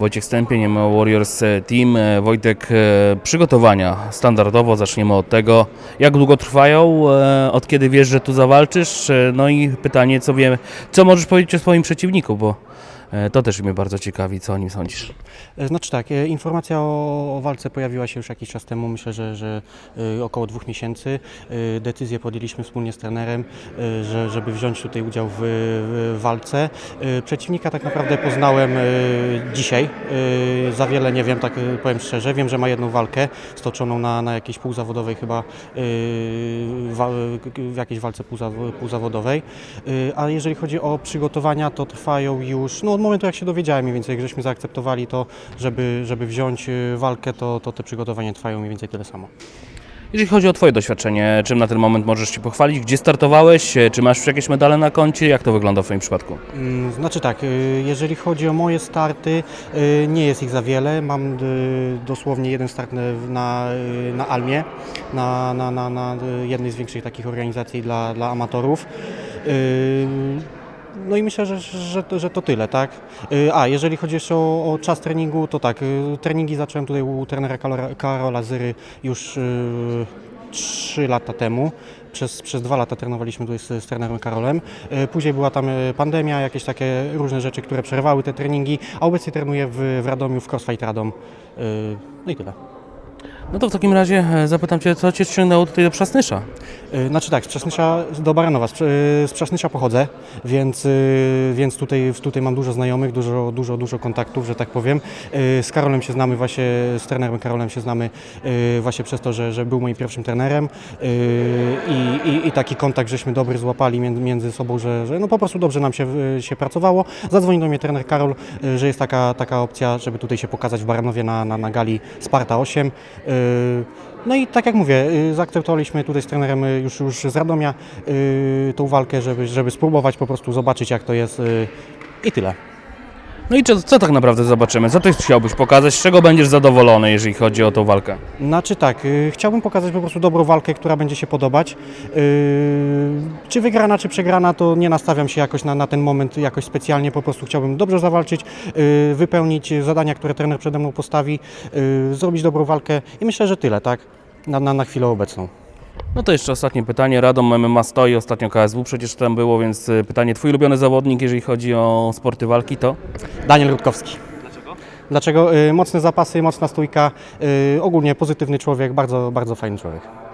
Wojciech Stępień, Warriors Team. E, Wojtek, e, przygotowania standardowo, zaczniemy od tego, jak długo trwają, e, od kiedy wiesz, że tu zawalczysz, E, no i pytanie, co, wie, co możesz powiedzieć o swoim przeciwniku, bo e, to też mnie bardzo ciekawi, co o nim sądzisz. E, Znaczy tak, e, informacja o, o walce pojawiła się już jakiś czas temu, myślę, że, że e, około dwóch miesięcy. E, Decyzję podjęliśmy wspólnie z trenerem, e, że, żeby wziąć tutaj udział w, w walce. E, Przeciwnika tak naprawdę poznałem e, dzisiaj. E, Za wiele nie wiem, tak e, powiem szczerze. Wiem, że ma jedną walkę stoczoną na, na jakiejś półzawodowej chyba, e, w jakiejś walce półzaw- półzawodowej. E, A jeżeli chodzi o przygotowania, to trwają już, no od momentu jak się dowiedziałem mniej więcej, żeśmy zaakceptowali to, żeby, żeby wziąć y, walkę, to, to te przygotowania trwają mniej więcej tyle samo. Jeżeli chodzi o Twoje doświadczenie, czym na ten moment możesz się pochwalić, gdzie startowałeś, E, czy masz już jakieś medale na koncie, jak to wygląda w Twoim przypadku? Mm, Znaczy tak, y, jeżeli chodzi o moje starty, y, nie jest ich za wiele. Mam dosłownie jeden start na, na, Almie, na, na, na, na jednej z większych takich organizacji dla, dla amatorów. Y, No i myślę, że, że, że to tyle, tak? Y, A, jeżeli chodzi jeszcze o, o czas treningu, to tak, y, treningi zacząłem tutaj u trenera Karola, Zyry już y, 3 lata temu. Przez, przez dwa lata trenowaliśmy tutaj z, z trenerem Karolem. Y, Później była tam y, pandemia, jakieś takie różne rzeczy, które przerwały te treningi, a obecnie trenuję w, w Radomiu, w Crossfight Radom. Y, No i tyle. No to w takim razie e, zapytam Cię, co Cię ściągnęło tutaj do Przasnysza? Y, Znaczy tak, z Przasnysza do Baranowa, z, z Przasnysza pochodzę, więc, więc tutaj, tutaj mam dużo znajomych, dużo, dużo, dużo kontaktów, że tak powiem. Z Karolem się znamy właśnie, z trenerem Karolem się znamy właśnie przez to, że, że był moim pierwszym trenerem i, i, i taki kontakt żeśmy dobry złapali między, sobą, że, że no po prostu dobrze nam się, się pracowało. Zadzwonił do mnie trener Karol, że jest taka, taka opcja, żeby tutaj się pokazać w Baranowie na, na, na gali Sparta 8. Y, no i tak jak mówię, y, zaakceptowaliśmy tutaj z trenerem y, już, już z Radomia tą walkę, żeby, żeby spróbować po prostu zobaczyć jak to jest i tyle. No i co, co tak naprawdę zobaczymy? Co Ty chciałbyś pokazać? Z czego będziesz zadowolony, jeżeli chodzi o tą walkę? Znaczy tak, y, chciałbym pokazać po prostu dobrą walkę, która będzie się podobać. Yy, czy wygrana, czy przegrana, to nie nastawiam się jakoś na, na ten moment jakoś specjalnie, po prostu chciałbym dobrze zawalczyć, yy, wypełnić zadania, które trener przede mną postawi, yy, zrobić dobrą walkę i myślę, że tyle, tak, na, na, na chwilę obecną. No to jeszcze ostatnie pytanie. Radom MMA stoi, ostatnio KSW przecież tam było, więc y, pytanie, Twój ulubiony zawodnik, jeżeli chodzi o sporty walki, to? Daniel Rutkowski. Dlaczego? Dlaczego? Yy, mocne zapasy, mocna stójka, yy, ogólnie pozytywny człowiek, bardzo, bardzo fajny człowiek.